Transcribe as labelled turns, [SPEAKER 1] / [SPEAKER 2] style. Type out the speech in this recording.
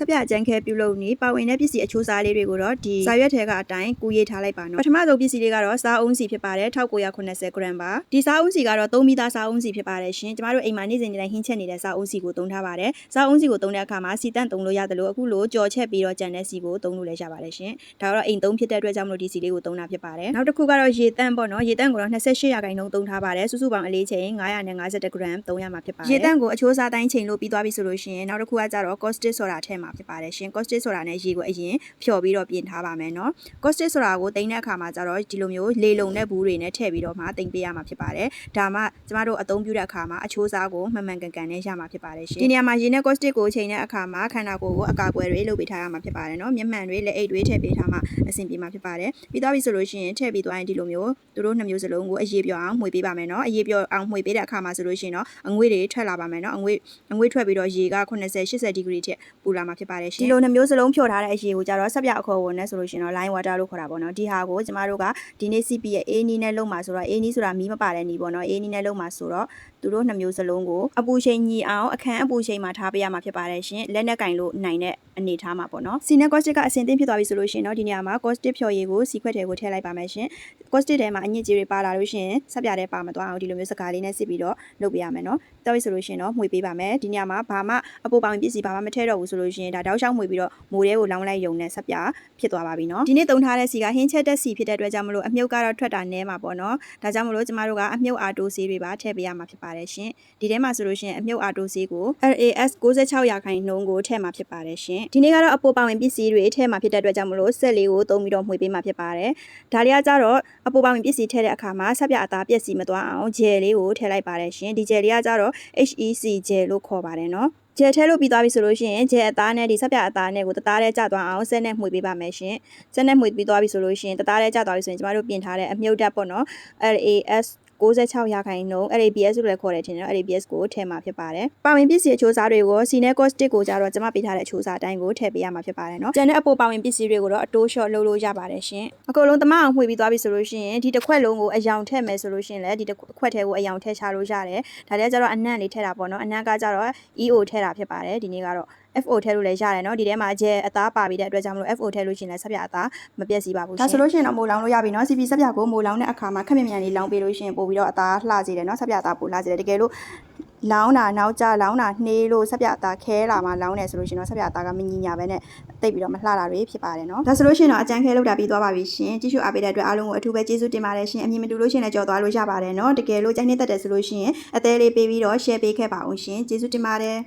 [SPEAKER 1] စပြအကြမ်းခဲပြုလုပ်နေပါဝင်တဲ့ပစ္စည်းအချိုးစားလေးတွေကိုတော့ဒီစာရွက်ထဲကအတိုင်းကူရေးထားလိုက်ပါနော်ပထမဆုံးပစ္စည်းလေးကတော့စားအုံးစီဖြစ်ပါတယ်1980 gram ပါဒီစားအုံးစီကတော့သုံးမိသားစားအုံးစီဖြစ်ပါတယ်ရှင်ကျမတို့အိမ်မှာနေ့စဉ်နေ့တိုင်းဟင်းချက်နေတဲ့စားအုံးစီကိုသုံးထားပါတယ်စားအုံးစီကိုသုံးတဲ့အခါမှာစီတန့်သုံးလို့ရတယ်လို့အခုလိုကြော်ချက်ပြီးတော့ကြံတဲ့စီကိုသုံးလို့လည်းရပါတယ်ရှင်ဒါကတော့အိမ်သုံးဖြစ်တဲ့အတွက်ကြောင့်မလို့ဒီစီလေးကိုသုံးတာဖြစ်ပါတယ်နောက်တစ်ခုကတော့ရေတန့်ပေါ့နော်ရေတန့်ကိုတော့28ရာခိုင်နှုန်းသုံးထားပါတယ်စုစုပေါင်းအလေးချိန်950 gram သုံးရမှာဖြစ်ပါတယ်ရေတန့်ကိုအချိုးစားတိုင်းချိန်လို့ပြီးသွားပြီဆိုလို့ရှိရင်နောက်တစ်ခုကကြတော့ caustic soda ထည့်မှာဖြစ်ပါတယ်ရှင် caustic soda နဲ့ရေကိုအရင်ဖြော်ပြီးတော့ပြင်ထားပါမယ်နော် caustic soda ကိုတင်တဲ့အခါမှာကြတော့ဒီလိုမျိုးလေလုံတဲ့ဘူးတွေနဲ့ထည့်ပြီးတော့မှတင်ပေးရမှာဖြစ်ပါတယ်ဒါမှကျမတို့အသုံးပြုတဲ့အခါမှာအချိုးစားကိုမှန်မှန်ကန်ကန်နဲ့ရမှာဖြစ်ပါတယ်ရှင်ဒီနေရာမှာရေနဲ့ caustic ကိုချိန်တဲ့အခါမှာခန္ဓာကိုယ်ကိုအကာအကွယ်တွေလုပ်ပေးထားရမှာဖြစ်ပါတယ်နော်မျက်မှန်တွေလက်အိတ်တွေထည့်ပေးထားမှအဆင်ပြေမှာဖြစ်ပါတယ်ပြီးသွားပြီဆိုလို့ရှိရင်ထည့်ပြီးသွားရင်ဒီလိုမျိုးသူတို့နှစ်မျိုးစလုံးကိုအရေးပြောအောင်မှွေပေးပါမယ်နော်အရေးပြောအောင်မှွေပေးတဲ့အခါမှာဆိုလို့ရှိရင်တော့အငွေ့တွေထွက်လာပါမယ်နော်အငွေ့အငွေ့ထွက်ပြီးတော့ရေက80 80ဒီဂရီထိပူလာမှာဖြစ်ပါတယ်ရှင်ဒီလိုနှစ်မျိုးစလုံးဖြော်ထားတဲ့အရေကိုကြတော့ဆက်ပြအခေါ်ဝင်နဲ့ဆိုလို့ရှိရင်တော့ line water လို့ခေါ်တာပေါ့နော်ဒီဟာကိုကျမတို့ကဒီနေ့ CP ရဲ့ A နီးနဲ့လုံးမှာဆိုတော့ A နီးဆိုတာမီးမပါတဲ့နီးပေါ့နော် A နီးနဲ့လုံးမှာဆိုတော့သူတို့နှစ်မျိုးစလုံးကိုအပူချိန်ညီအောင်အခန်းအပူချိန်မှာထားပေးရမှာဖြစ်ပါတယ်ရှင်လက်နဲ့ကင်လို့နိုင်တဲ့အနေထားမှာပေါ့နော်စီနဲ့ caustic ကအဆင်သင့်ဖြစ်သွားပြီဆိုလို့ရှိရင်တော့ဒီနေရာမှာ caustic ဖြော်ရည်ကိုစီခွက်ထဲကိုထည့်လိုက်ပါမယ်ရှင် caustic ထဲမှာအညစ်အကြေးတွေပါလာလို့ရှိရင်ဆက်ပြတဲ့ပါမသွားအောင်ဒီလိုမျိုးစကားလေးနဲ့စစ်ပြီးတော့လုပ်ပေးရမယ်နော်တော်ပြီဆိုလို့ရှိရင်တော့မှွေပေးပါမယ်ဒီနေရာမှာဘာမှအပူပေါင်ပစ္စည်းဘာမှမထည့်တော့ဘူးဆိုလို့ရှိရင်ဒါတောက်လျှောက်မှွေပြီးတော့မိုးထဲကိုလောင်းလိုက်ယုံနဲ့ဆက်ပြဖြစ်သွားပါပြီနော်ဒီနေ့တုံထားတဲ့စီကဟင်းချက်တဲ့စီဖြစ်တဲ့အတွက်ကြောင့်မလို့အမြုပ်ကတော့ထွက်တာနဲမှာပေါ့နော်ဒါကြောင့်မလို့ကျမတို့ကအမြုပ်အာတိုဆေးတွေပါထည့်ပေးရမှာဖြစ်ပါတယ်ရှင်ဒီထဲမှာဆိုလို့ရှိရင်အမြုပ်အာတိုဆေးကို RAS 66ရာခိုင်နှုန်းကိုထည့်မှာဖြစ်ပါတယ်ရှင်ဒီနေ့ကတော့အပူပေါင်ပစ္စည်းတွေထည့်မှာဖြစ်တဲ့အတွက်ကြောင့်မလို့ဆက်လေးကိုသုံးပြီးတော့မှွေပေးမှာဖြစ်ပါတယ်ဒါလေးကကြတော့အပူပေါင်ပစ္စည်းထည့်တဲ့အခါမှာဆက်ပြအသားပျက်စီးမသွားအောင်ဂျယ်လေးကိုထည့်လိုက်ပါတယ်ရှင်ဒီဂျယ်လေးကကြတော့ HEC ဂျယ်လို့ခေါ်ပါတယ်နော်ဂျ ယ်ထဲလို့ပြီးသွားပြီဆိုလို့ရှိရင်ဂျယ်အသားနဲ့ဒီဆက်ပြအသားနဲ့ကိုတသားနဲ့ကျသွားအောင်ဆက်နဲ့မှွေပေးပါမယ်ရှင်ဆက်နဲ့မှွေပြီးသွားပြီဆိုလို့ရှိရင်တသားနဲ့ကျသွားပြီဆိုရင်ကျမတို့ပြင်ထားတဲ့အမြုပ်ဓာတ်ပေါ့နော် RAS 66ရာခိုင်နှုန်း RABS လို့လည်းခေါ်တယ်ထင်တယ်နော် RABS ကိုထည့်မှာဖြစ်ပါတယ်။ပါဝင်ပစ္စည်းအချိုးစားတွေကို Cine Caustic ကိုကြတော့ကျွန်မပေးထားတဲ့အချိုးစားအတိုင်းကိုထည့်ပေးရမှာဖြစ်ပါတယ်နော်။ကျန်တဲ့အပိုပါဝင်ပစ္စည်းတွေကိုတော့အတိုးလျှော့လုပ်လို့ရပါတယ်ရှင်။အကုန်လုံးတမအောင်မှွေပြီးသွားပြီဆိုလို့ရှိရင်ဒီတစ်ခွက်လုံးကိုအယောင်ထည့်မယ်ဆိုလို့ရှိရင်လည်းဒီတစ်ခွက်ထဲကိုအယောင်ထည့်ချလို့ရတယ်။ဒါလည်းကြတော့အနံ့လေးထည့်တာပေါ့နော်။အနံ့ကကြတော့ EO ထည့်တာဖြစ်ပါတယ်ဒီနေ့ကတော့ FO ထဲလို့လည်းရတယ်เนาะဒီထဲမှာအကျဲအသားပါပြီးတဲ့အတွက်ကြောင့်မလို့ FO ထဲလို့ရှရင်လည်းဆက်ပြအသားမပြည့်စည်ပါဘူးရှင်ဒါဆိုလို့ရှိရင်တော့မိုးလောင်းလို့ရပြီเนาะ CP ဆက်ပြကိုမိုးလောင်းတဲ့အခါမှာခက်မြမြန်လေးလောင်းပေးလို့ရှရင်ပို့ပြီးတော့အသားလှစေတယ်เนาะဆက်ပြအသားပို့လှစေတယ်တကယ်လို့လောင်းတာနောက်ကျလောင်းတာနှေးလို့ဆက်ပြအသားခဲလာမှလောင်းနေဆိုလို့ရှရင်တော့ဆက်ပြအသားကမညီညာပဲနဲ့တိတ်ပြီးတော့မလှတာတွေဖြစ်ပါတယ်เนาะဒါဆိုလို့ရှရင်တော့အကျန်းခဲလောက်တာပြီးသွားပါပြီရှင်ကြည့်ရှုအားပေးတဲ့အတွက်အားလုံးကိုအထူးပဲကျေးဇူးတင်ပါတယ်ရှင်အမြင်မတူလို့ရှရင်လည်းကြော်သွားလို့ရပါတယ်เนาะတကယ်လို့ကြိုက်နေတတ်တယ်ဆိုလို့ရှရင်အသေးလေးပေးပြီးတော့ share ပေးခဲ့ပါအောင်ရှင်ကျေးဇူးတင်ပါတယ်